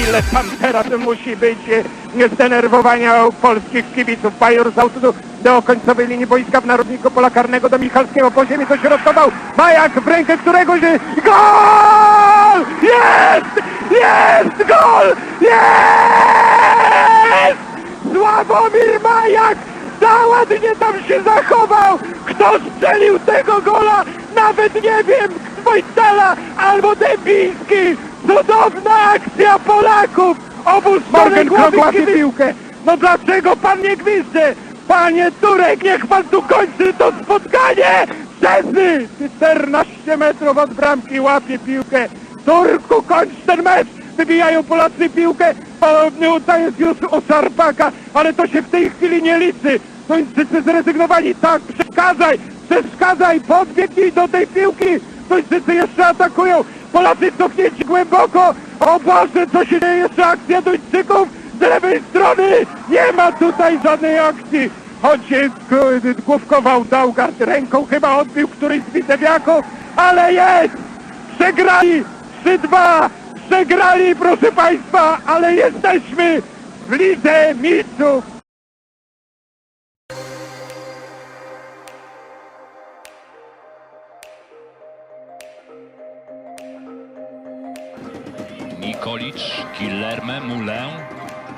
ile tam teraz musi być e, zdenerwowania polskich kibiców. Pajor z autu do końcowej linii boiska w Narodniku Pola Karnego do Michalskiego po ziemi dośrodkował. Majak w rękę któregoś... e, Gol! Jest! Jest gol! Jest! Sławomir Majak! Za ładnie tam się zachował! Kto strzelił tego gola? Nawet nie wiem! Wojtala albo Dębiński! Cudowna akcja Polaków! Strony głowy łapie piłkę! No dlaczego pan nie gwizdze? Panie Turek, niech pan tu kończy to spotkanie! Szczesny! 14 metrów od bramki łapie piłkę! Turku, kończ ten mecz! Wybijają Polacy piłkę! To jest już o Szarpaka, ale to się w tej chwili nie liczy! Duńczycy zrezygnowali, tak, przeszkadzaj! Przeszkadzaj, podbiegnij do tej piłki! Duńczycy jeszcze atakują! Polacy cofnięci głęboko! O Boże, co się dzieje? Jeszcze akcja Duńczyków! Z lewej strony! Nie ma tutaj żadnej akcji! Choć się główkował Daugard, ręką chyba odbił któryś z Witewiaków, ale jest! Przegrali! 3-2! Przegrali, proszę Państwa, ale jesteśmy w Lidze Mistrzów! Nikolicz, Killerme, Moulin.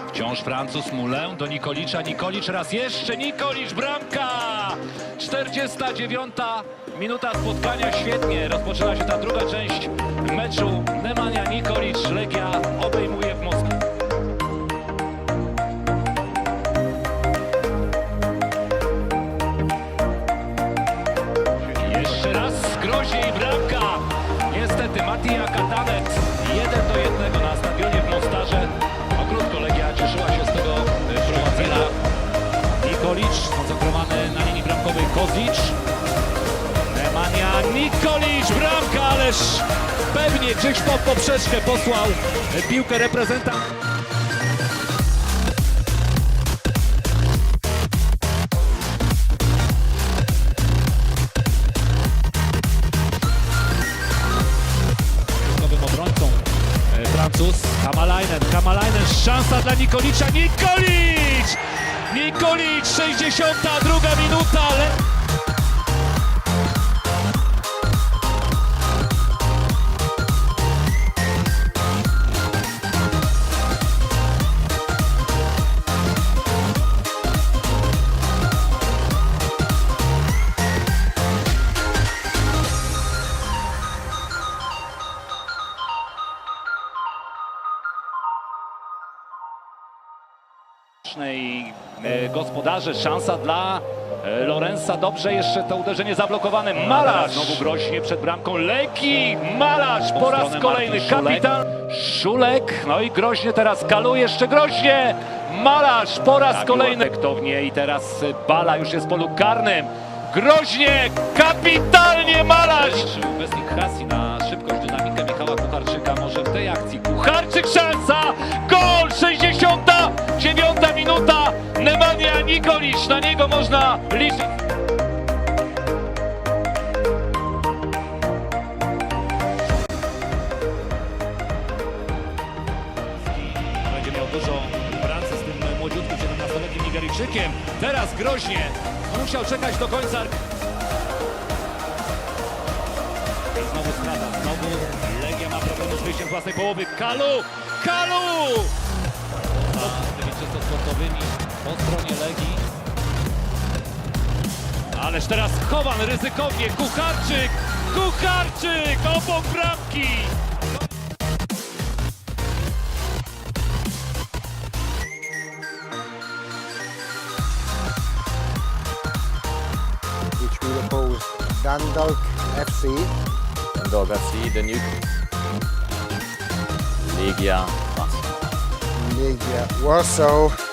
Wciąż Francuz Moulin do Nikolicza. Nikolicz raz jeszcze. Nikolicz, bramka! 49 minuta spotkania. Świetnie rozpoczyna się ta druga część meczu. Nemanja Nikolicz, Legia obejmuje w Moskwie. Bramkowej Kozic. Nemanja Nikolicz, bramka, ależ pewnie gdzieś pod poprzeczkę posłał piłkę reprezentant. e, Francuz Kamalainen, Kamalainen, szansa dla Nikolicza, Nikolicz! Nikolicz, 62 minuta, ale... i e, gospodarze. Szansa dla e, Lorenza. Dobrze jeszcze to uderzenie zablokowane. Malarz znowu groźnie przed bramką. Leki. Malarz po raz kolejny. Kapitan Szulek. No i groźnie teraz Kalu. Jeszcze groźnie. Malarz po raz kolejny. Efektownie i teraz e, Bala już jest w polu karnym. Groźnie. Kapitalnie Malarz. Hasi na można liczyć. Będzie miał dużo pracy z tym młodziutkim 17-letnim Nigeryjczykiem. Teraz groźnie. Musiał czekać do końca. I znowu strata. Znowu Legia ma problem z wyjściem z własnej połowy. Kalu! Kalu! Ależ teraz Chowan ryzykownie. Kucharczyk! Kucharczyk! Obok bramki! which will oppose Dundalk FC Dog FC, the new Legia Warsaw. Legia Warsaw